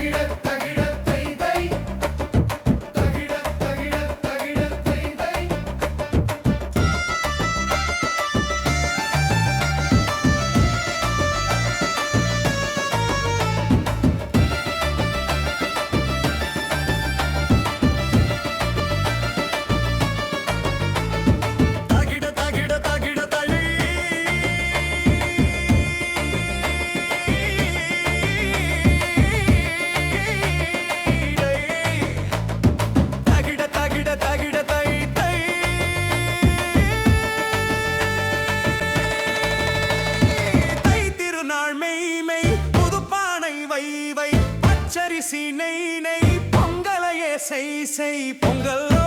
தகிட செய் செய் பொங்கலோ